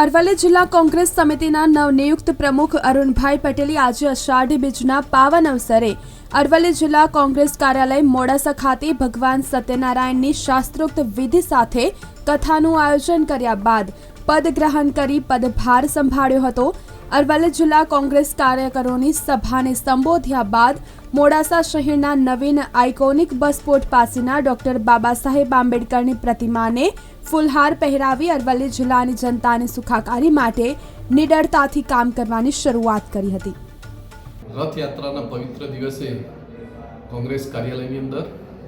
અરવલ્લી જિલ્લા કોંગ્રેસ સમિતિના નવનિયુક્ત પ્રમુખ અરુણભાઈ પટેલે આજે અષાઢી બીજના પાવન અવસરે અરવલ્લી જિલ્લા કોંગ્રેસ કાર્યાલય મોડાસા ખાતે ભગવાન સત્યનારાયણની શાસ્ત્રોક્ત વિધિ સાથે કથાનું આયોજન કર્યા બાદ પદ ગ્રહણ કરી પદભાર સંભાળ્યો હતો. અરવલ્લી જિલ્લા કોંગ્રેસ કાર્યકરોની સભાને સંબોધ્યા બાદ મોડાસા શહેરના નવીન આઇકોનિક બસપોર્ટ પાસેના ડોક્ટર બાબા સાહેબ આંબેડકરની પ્રતિમાને ફૂલહાર પહેરાવી અરવલ્લી જિલ્લાની જનતાની સુખાકારી માટે નિડરતાથી કામ કરવાની શરૂઆત કરી હતી. રથયાત્રાના પવિત્ર દિવસે કોંગ્રેસ કાર્યાલયની અંદર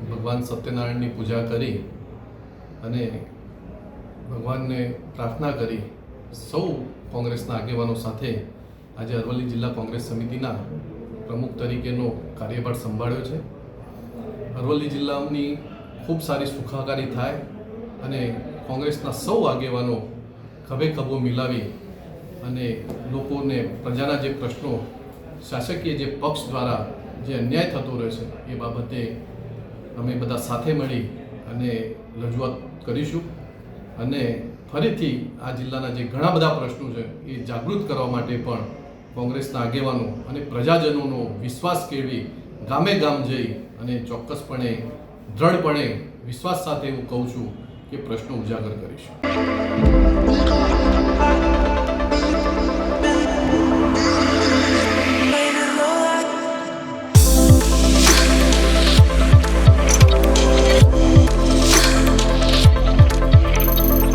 ભગવાન સત્યનારાયણની પૂજા કરી અને ભગવાનને પ્રાર્થના કરી સૌ કોંગ્રેસના આગેવાનો સાથે આજે અરવલ્લી જિલ્લા કોંગ્રેસ સમિતિના પ્રમુખ તરીકેનો કાર્યભાર સંભાળ્યો છે. અરવલ્લી જિલ્લાની ખૂબ સારી સુખાકારી થાય અને કોંગ્રેસના સૌ આગેવાનો ખભે ખભો મિલાવી અને લોકોને પ્રજાના જે પ્રશ્નો, શાસકીય જે પક્ષ દ્વારા જે અન્યાય થતો રહે છે, એ બાબતે અમે બધા સાથે મળી અને રજૂઆત કરીશું અને ફરીથી આ જિલ્લાના જે ઘણા બધા પ્રશ્નો છે, એ જાગૃત કરવા માટે પણ કોંગ્રેસના આગેવાનો અને પ્રજાજનોનો વિશ્વાસ કેળવી ગામે ગામ જઈ અને ચોક્કસપણે, દ્રઢપણે વિશ્વાસ સાથે હું કહું છું કે પ્રશ્નો ઉજાગર કરીશું.